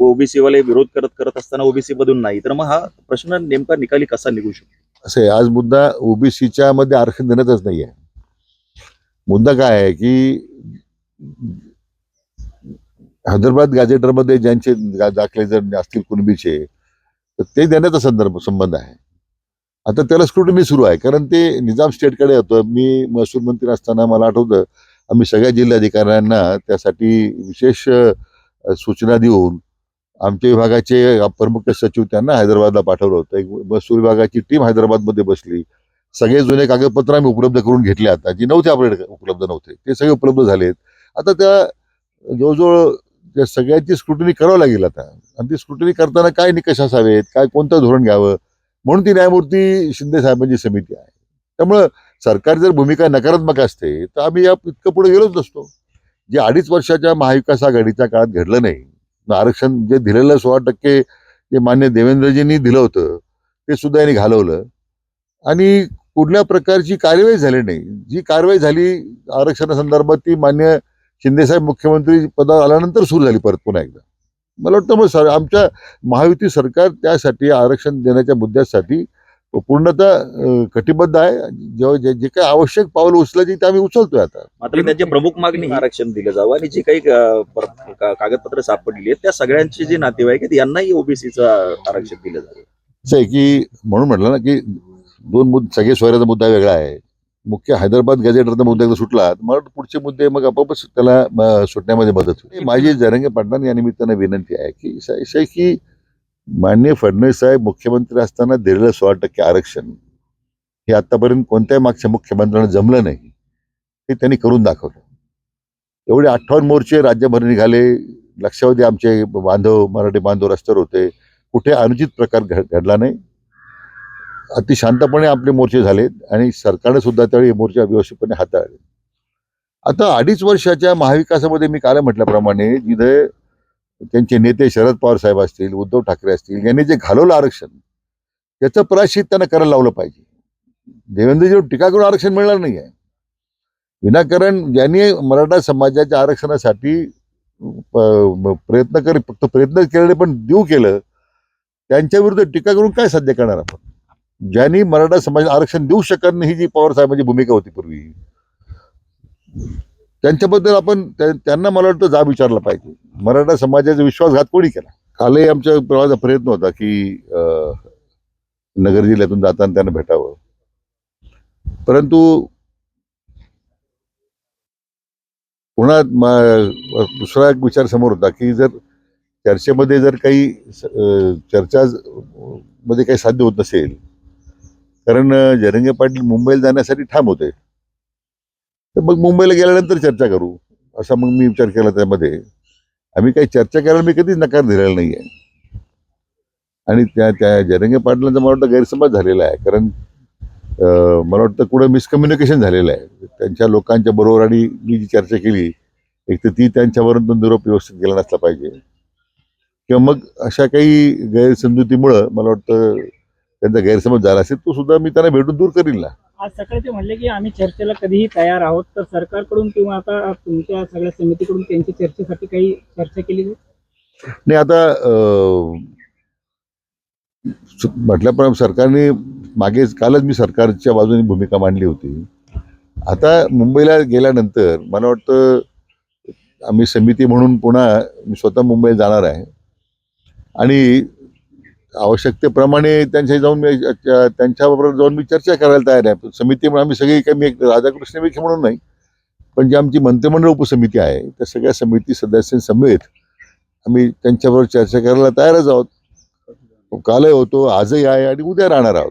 OBC वाले विरोध करत करत असताना ओबीसी मधून नाही. तर मग हा प्रश्न नेमका निकाली कसा निघू शकतो? असं आहे आज मुद्दा ओबीसीच्या मध्ये आरक्षण देण्यातच नाही आहे मुद्दा काय आहे की हैदराबाद गॅजेटरमध्ये ज्यांचे दाखले जर असतील कुणबीचे तर ते देण्याचा संदर्भ संबंध आहे. आता त्याला स्क्रुटनी सुरू आहे कारण ते निजाम स्टेटकडे होतं मी महसूल मंत्री असताना मला आठवतं आम्ही सगळ्या जिल्हाधिकाऱ्यांना त्यासाठी विशेष सूचना देऊन आमच्या विभागाचे प्रमुख सचिव त्यांना हैदराबादला पाठवलं होतं. एक महसूल विभागाची टीम हैदराबादमध्ये बसली. सगळे जुने कागदपत्र आम्ही उपलब्ध करून घेतले आता. जी नव्हते आपल्याकडे उपलब्ध नव्हते. ते सगळे उपलब्ध झालेत. आता त्या जवळजवळ त्या सगळ्याची स्क्रुटनी करावं लागेल आता. आणि ती स्क्रुटनी करताना काय निकष असावेत? काय कोणतं धोरण घ्यावं? म्हणून ती न्यायमूर्ती शिंदे साहेबांची समिती आहे. त्यामुळं सरकार जर भूमिका नकारात्मक असते तर आम्ही या इतकं पुढे गेलोच नसतो. जे अडीच वर्षाच्या महाविकास आघाडीच्या काळात घडलं नाही आरक्षण जे दिलेलं सोळा टक्के जे मान्य देवेंद्रजींनी दिलं होतं ते सुद्धा यांनी घालवलं. आणि कुठल्या प्रकारची कार्यवाही झाली नाही. जी कारवाई झाली आरक्षणासंदर्भात ती मान्य शिंदेसाहेब मुख्यमंत्री पदावर आल्यानंतर सुरू झाली परत पुन्हा एकदा. मला वाटतं मग सर आमच्या महायुती सरकार त्यासाठी आरक्षण देण्याच्या मुद्द्यासाठी पूर्णतः कटिबद्ध आहे. जेव्हा जे जे काही आवश्यक पावलं उचलायची ते आम्ही उचलतोय आता. मात्र त्यांची प्रमुख मागणी आरक्षण दिलं जावं आणि जी काही कागदपत्र सापडलेली आहेत त्या सगळ्यांचे जे नातेवाईक आहेत यांनाही ओबीसीचं आरक्षण दिलं जावं. असं आहे की म्हणून म्हटलं ना की दोन मुद्दे सगळे सोयऱ्याचा मुद्दा वेगळा आहे. मुख्य हैदराबाद गॅजेटरचा मुद्दा एकदा सुटला वाटतं पुढचे मुद्दे मग आपोआपच त्याला सुटण्यामध्ये मदत होईल. माझी जरंगे पाटलांना या निमित्तानं विनंती आहे की की माननीय फडणवीस साहेब मुख्यमंत्री असताना दिलेलं सोळा टक्के आरक्षण हे आत्तापर्यंत कोणत्याही मागच्या मुख्यमंत्र्यांना जमलं नाही हे त्यांनी करून दाखवलं. एवढे अठ्ठावन्न मोर्चे राज्यभर निघाले. लक्षावधी आमचे बांधव मराठी बांधव रस्त्यावर होते. कुठे अनुचित प्रकार घड- घडला नाही. अति शांतपणे आपले मोर्चे झालेत आणि सरकारने सुद्धा त्यावेळी हे मोर्चे व्यवस्थितपणे हाताळले. आता अडीच वर्षाच्या महाविकासामध्ये मी काल म्हटल्याप्रमाणे जिथे त्यांचे नेते शरद पवार साहेब असतील उद्धव ठाकरे असतील यांनी जे घालवलं आरक्षण त्याचं प्रायश्चित त्यांना करायला लावलं पाहिजे. देवेंद्रजी टीका करून आरक्षण मिळणार नाही आहे विनाकारण ज्यांनी मराठा समाजाच्या आरक्षणासाठी प्रयत्न कर फक्त प्रयत्न केले पण देऊ केलं त्यांच्या विरुद्ध टीका करून काय साध्य करणार आपण? ज्यांनी मराठा समाज आरक्षण देऊ शकत नाही ही जी पवार साहेबांची भूमिका होती पूर्वी. त्यांच्याबद्दल आपण त्यांना मला वाटतं जाब विचारला पाहिजे. मराठा समाजाचा विश्वासघात कोणी केला? कालही आमच्या प्रवासाचा प्रयत्न होता की नगर जिल्ह्यातून जाताना त्यांना भेटावं. परंतु पुन्हा दुसरा एक विचार समोर होता की जर चर्चेमध्ये जर काही चर्चा मध्ये काही साध्य होत नसेल कारण जरंगे पाटील मुंबईला जाण्यासाठी ठाम होते. तर मग मुंबईला गेल्यानंतर चर्चा करू. असा मग मी विचार केला त्यामध्ये. आम्ही काही चर्चा करायला मी कधीच नकार दिलेला नाही आहे आणि त्या त्या जरंगे पाटलांचा मला वाटतं गैरसमज झालेला आहे. कारण मला वाटतं कुठं मिसकम्युनिकेशन झालेलं आहे. त्यांच्या लोकांच्या बरोबर आणि मी जी चर्चा केली एक तर ती त्यांच्यावरून निरोप व्यवस्थित केला नसला पाहिजे. किंवा मग अशा काही गैरसमजुतीमुळं मला वाटतं त्यांचा गैरसमज झाला असेल तो सुद्धा मी त्यांना भेटून दूर करील ना. आज सकाळी ते म्हणले की आम्ही चर्चेला कधीही तयार आहोत. तर सरकारकडून किंवा आता तुमच्या सगळ्या समितीकडून त्यांची चर्चेसाठी काही चर्चा केली नाही आता म्हटल्याप्रमाणे सरकारने मागे कालच मी सरकारच्या बाजूने भूमिका मांडली होती. आता मुंबईला गेल्यानंतर मला वाटतं आम्ही समिती म्हणून पुन्हा मी स्वतः मुंबईत जाणार आहे. आणि आवश्यकतेप्रमाणे त्यांच्या जाऊन मी त्यांच्याबरोबर जाऊन मी चर्चा करायला तयार आहे. समिती म्हणून आम्ही सगळी काही मी एक राधाकृष्ण विखे म्हणून नाही पण जी आमची मंत्रिमंडळ उपसमिती आहे त्या सगळ्या समिती सदस्यांसमेत आम्ही त्यांच्याबरोबर चर्चा करायला तयारच आहोत. कालही होतो आजही आहे आणि उद्या राहणार आहोत.